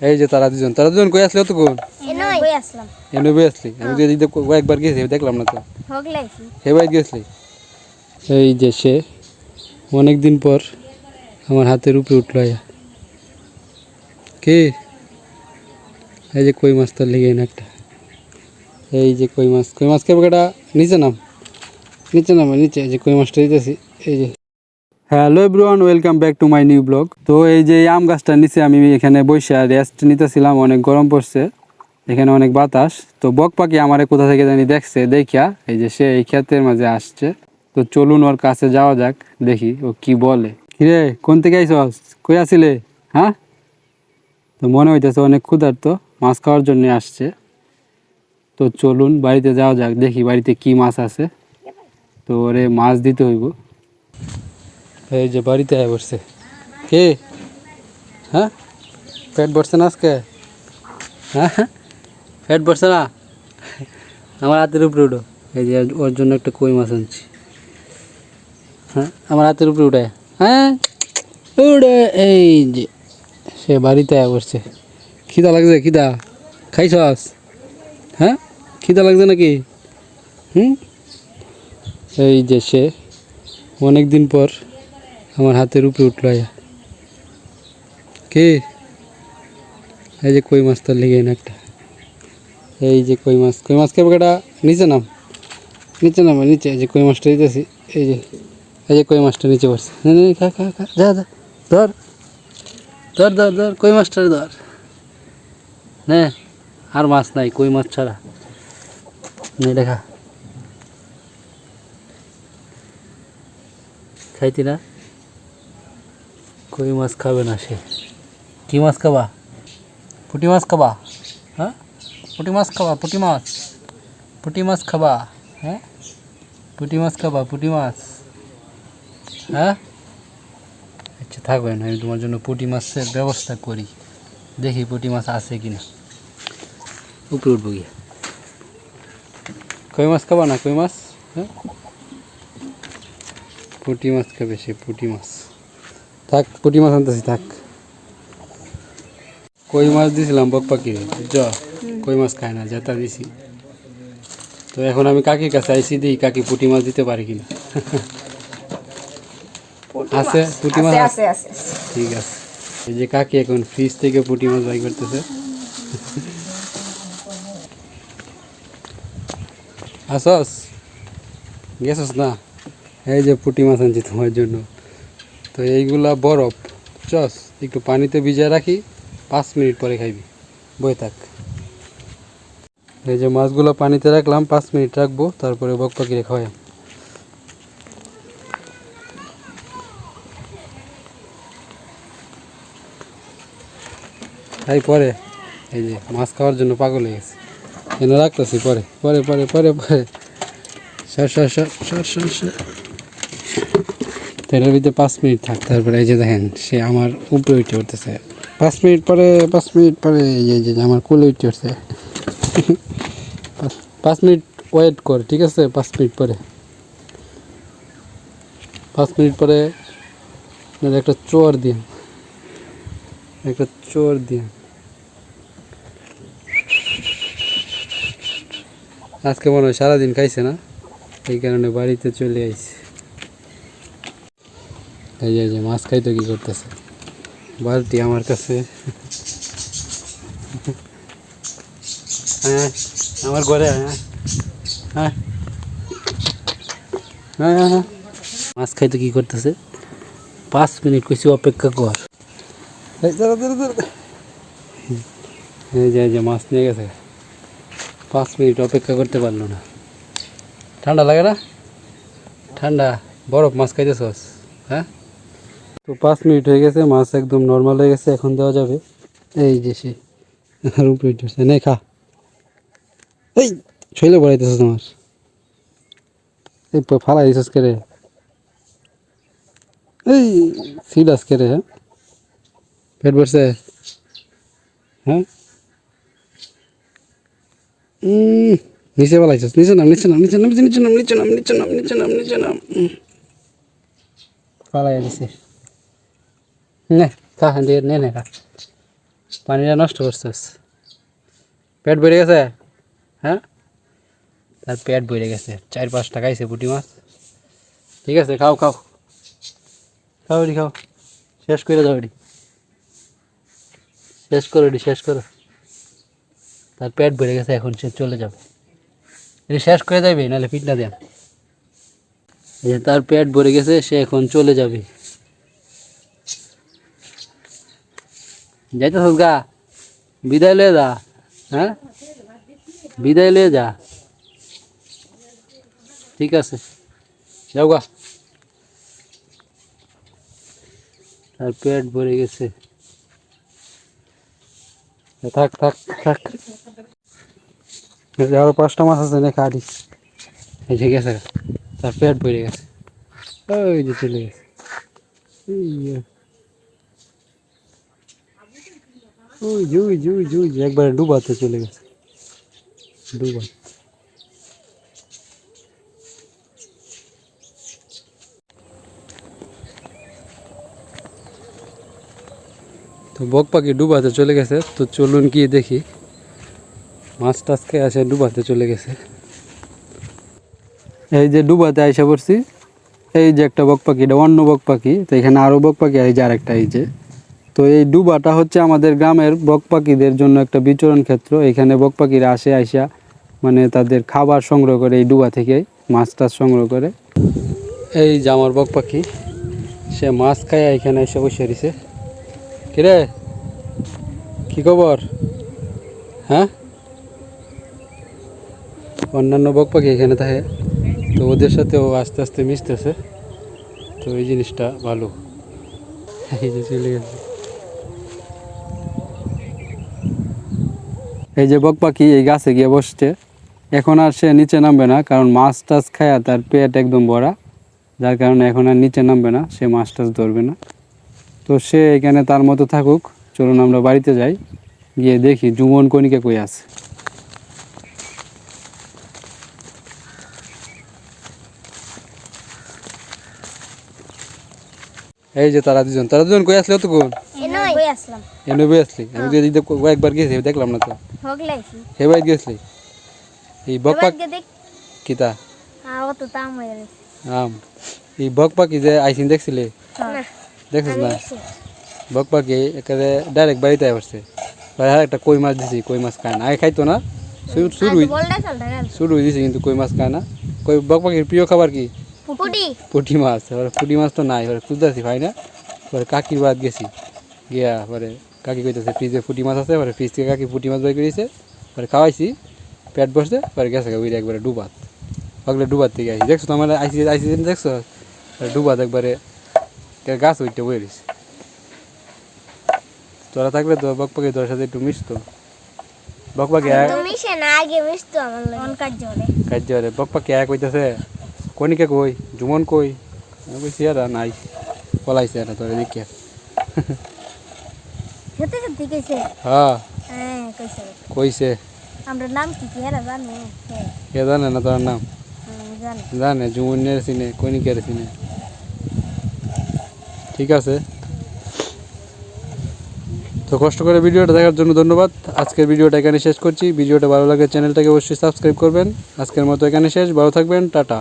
এই যে তারা দুজন তারা দুজন কই আসলে তখন আসলাম। বই আসলি? আমি তো এদিকে কয়েকবার গেছি দেখলাম না তো। হে বাইক গেছলি? এই যে সে অনেক দিন পর আমার হাতের উপরে উঠল আয়া। কে? এই যে কই মাছ তার লেগে না একটা। এই যে কই মাছ কই মাছ এটা নিচে নাম। নিচে নাম নিচে এই যে কই মাছটা দিতেছি এই যে hello everyone welcome back to my new blog তো এই যে আম গাছটার নিচে আমি এখানে বসে রেস্ট নিতেছিলাম, অনেক গরম পড়ছে, এখানে অনেক বাতাস। তো বক পাখি আমার কোথা থেকে জানি দেখছে, দেখিয়া এই যে সে এই ক্ষেতের মাঝে আসছে। তো চলুন ওর কাছে যাওয়া যাক, দেখি ও কি বলে। কিরে, কোন থেকে আইসস কই আসিলে? হ্যাঁ? তো মনে হইতেছে অনেক ক্ষুধার্ত, মাছ খাওয়ার জন্য আসছে। তো চলুন বাড়িতে যাওয়া যাক, দেখি বাড়িতে কি মাছ আছে। তো ওরে মাছ দিতে হইব। এই যে বাড়িতে আয় বসছে। কে? হ্যাঁ? পেট ভরছে না আজকে? হ্যাঁ? পেট ভরছে না? আমার হাতের উপরে উঠো। এই যে ওর জন্য একটা কই মাছ আনছি। হ্যাঁ? আমার হাতের উপরে উঠে হ্যাঁ? উড়ে এই যে সে বাড়িতে আয় বসছে। খিদা লাগছে, খিদা। খাইছস হ্যাঁ? খিদা লাগছে নাকি? হুম? এই যে সে অনেক দিন পর আমার হাতের উপরে উঠল আয়া। কে? এই যে কই মাছ তার লেগে না একটা। এই যে কই মাছ। কই মাছ কেবল এটা নিচে নাম। নিচে নাম নিচে। এই যে কই মাছটা দিতেছি এই যে এই যে কই মাছটা নিচে পড়ছে। নে, নে, খা খা খা যা যা ধর। ধর ধর ধর কই মাছটা ধর। নে আর মাছ নাই কই মাছ ছাড়া। নে দেখা। খাইতি না? কই মাছ খাবে না সে? কি মাছ খাবা? পুঁটি মাছ খাবা? হ্যাঁ? পুঁটি মাছ খাবা, পুঁটি মাছ। পুঁটি মাছ খাবা হ্যাঁ? পুঁটি মাছ খাবা, পুঁটি মাছ। হ্যাঁ? আচ্ছা থাকবে না আমি তোমার জন্য পুঁটি মাছের ব্যবস্থা করি। দেখি পুঁটি মাছ আছে কি না উপরে উঠবো গিয়ে। কই মাছ খাবা না? কই মাছ? হ্যাঁ? পুঁটি মাছ খাবে সে, পুঁটি মাছ। থাক পুঁটি মাছ আনতেছি থাক। কই মাছ দিয়েছিলাম বক পাখি জ কই মাছ খায় না যেটা দিছি। তো এখন আমি কাকির কাছে আইসি দিই কাকি পুঁটি মাছ দিতে পারি কিনা। আছে পুঁটি মাছ আছে আছে। ঠিক আছে। এই যে কাকি এখন ফ্রিজ থেকে পুঁটি মাছ বাই করতেছে। আসস? গেছস না? এই যে পুঁটি মাছ আনছি তোমার জন্য। তো এইগুলা বরফ, চস, একটু পানিতে ভিজিয়ে রাখি, পাঁচ মিনিট পরে খাইবি। বই থাক। এই যে মাছগুলো পানিতে রাখলাম, পাঁচ মিনিট রাখব, তারপরে বক পাখিরে খাওয়াই। খাই পরে, এই যে মাছ খাওয়ার জন্য পাগল হয়ে গেছে। এনে রাখতেছি পরে পরে পরে পরে পরে। সর সর সর সর সর সর। তেলের ভিতরে পাঁচ মিনিট থাক। তারপরে এই যে দেখেন, সে আমার উপরে উঠে উঠতেছে। পাঁচ মিনিট পরে, পাঁচ মিনিট পরে এই যে- আমার কোলে উঠে উঠছে। পাঁচ- মিনিট ওয়েট কর, ঠিক আছে? পাঁচ মিনিট পরে। পাঁচ মিনিট পরে একটা চোর দিন একটা চোর দিন আজকে মনে হয় সারাদিন খাইছে না, এই কারণে বাড়িতে চলে আইছে। এই যে যে মাছ খাইতে কি করতেছে? বালতি আমার কাছে। হ্যাঁ আমার ঘরে হ্যাঁ। হ্যাঁ। হ্যাঁ হ্যাঁ, হ্যাঁ। মাছ খাইতে কি করতেছে? পাঁচ মিনিট কইছি অপেক্ষা কর। এই যে মাছ নিয়ে গেছে। পাঁচ মিনিট অপেক্ষা করতে পারল না। ঠান্ডা লাগে না? ঠান্ডা বরফ মাছ খাইতেছস হ্যাঁ? তো পাঁচ মিনিট হয়ে গেছে, মাছ একদম নর্মাল হয়ে গেছে, এখন দেওয়া যাবে। এই যে সে আর উপরে উঠেছে নে, খা। এই, শৈলে বড়াইতেছ তোমার এই ফালাই দিছস কে রে? এই সিলাস কে রে হ্যাঁ? পেট ভরছে? হ্যাঁ? নিচে বলাইছিস। নিচে নাম নিচে নাম নিচে নাম নিচে নাম নিচে নাম নিচে নাম নিচে নাম নিচে নাম। পালাই দিছে নে, খা দিয়ে নে নে, খা। পানিটা নষ্ট করছিস। পেট ভরে গেছে? হ্যাঁ? তার পেট ভরে গেছে। চার পাঁচটা খাইছে পুঁটি মাছ। ঠিক আছে, খাও খাও। খাও, এটি খাও। শেষ করে দাও এটি। শেষ করো এটি, শেষ করো। তার পেট ভরে গেছে, এখন সে চলে যাবে। এটি শেষ করে যাবে নাহলে পিঠটা দেন। তার পেট ভরে গেছে, সে এখন চলে যাবে। যাইতেছ গা বিদায় লয়ে যা হ্যাঁ বিদায় লয়ে যা ঠিক আছে যাও গা তার পেট ভরে গেছে থাক থাক থাক এই যে আরও পাঁচটা মাছ আছে না খাড়ি এই যে গেছে গা। তার পেট ভরে গেছে ওই যে চলে গেছে এই যে। ওই যে, ওই যে, ওই যে, ওই যে, একবারে ডুবাতে চলে গেছে ডুবা তো বক পাখি ডুবাতে চলে গেছে তো চলুন গিয়ে দেখি মাছ টাছ খেয়ে আসে ডুবাতে চলে গেছে এই যে ডুবাতে আইসা পড়ছি এই যে একটা বক পাখি এটা অন্য বক পাখি তো এখানে আরও বক পাখি এই যে আরেকটা এই যে। তো এই ডুবাটা হচ্ছে আমাদের গ্রামের বক পাখিদের জন্য একটা বিচরণ ক্ষেত্র। এখানে বক পাখিরা আসে, আইসা মানে তাদের খাবার সংগ্রহ করে এই ডুবা থেকে, মাছ টাছ সংগ্রহ করে। এই যে আমার বক পাখি, সে মাছ খায়, এখানে এসে বসে রয়েছে কিরে, কি খবর? হ্যাঁ? অন্যান্য বক পাখি এখানে থাকে, তো ওদের সাথেও আস্তে আস্তে মিশতেছে। তো এই জিনিসটা ভালো। এই যে চলে গেছে। এই যে বক পাখি এই গাছে গিয়ে বসছে। এখন আর সে নিচে নামবে না, কারণ মাছ টাছ খায়া তার পেট একদম ভরা। যার কারণে এখন আর নিচে নামবে না, সে মাছ টাছ ধরবে না। তো সে এখানে তার মতো থাকুক, চলুন আমরা বাড়িতে যাই, গিয়ে দেখি জুমন কণিকা কই আছে। এই যে তারা দুজন তারা দুজন কই আসলে এনই বই আসলাম। এনে বই আসলি আমি তো এদিকে কয়েকবার গেছি দেখলাম না তো। হগলাইছি। হে বাইত গেছলি? এই বক পাক এবার দেখ। কিতা? তো তাম হয়ে গেছে। আম। এই বক যে আইসিন দেখছিলে? না। দেখছিস না? দেখছি। বক একেবারে ডাইরেক্ট বাড়িতে আসছে ভাই আর একটা কই মাছ দিছি কই মাছ খায় না। আগে খাইতো না? শুরু শুরু হয়ে দিছে কিন্তু কই মাছ খায় না। কই বক পাখির প্রিয় খাবার কি? পুটি। পুঁটি মাছ। এবার পুঁটি মাছ তো নাই এবার খুঁজতেছি ভাই না? এবার কাকির বাদ গেছি। গিয়া পরে কাকি কইতেছে ফ্রিজে পুঁটি মাছ আছে এবার ফ্রিজ থেকে কাকি পুঁটি মাছ বাই করেছে পরে খাওয়াইছি পেট বসছে পরে গেছে ওই একবারে ডুবাত। ওগুলো ডুবাত থেকে আইসি দেখছ তো আমার আইসি আইসি দেখছ? ডুবাত একবারে গাছ ওইটা বয়ে রয়েছে তোরা থাকলে তো বক পাখি তোর সাথে একটু মিশতো। বক পাখি এক না আগে মিশতো আমার লাগে। কাজ জলে বক পাখি এক কইতেছে কনিকে কই? জুমন কই? আমি কইছি আর নাই। পলাইছে আর তোর দিকে সত্যি সত্যি কইছে। হ্যাঁ। হ্যাঁ কইছে। কইছে। আমরা নাম কি কি হেরা জানি? হ্যাঁ। কে জানে না তোর নাম? হুম, জানে। জুমনের সিনে কনিকের সিনে ঠিক আছে। তো কষ্ট করে ভিডিওটা দেখার জন্য ধন্যবাদ। আজকের ভিডিওটা এখানে শেষ করছি। ভিডিওটা ভালো লাগে চ্যানেলটাকে অবশ্যই সাবস্ক্রাইব করবেন। আজকের মতো এখানে শেষ। ভালো থাকবেন। টাটা।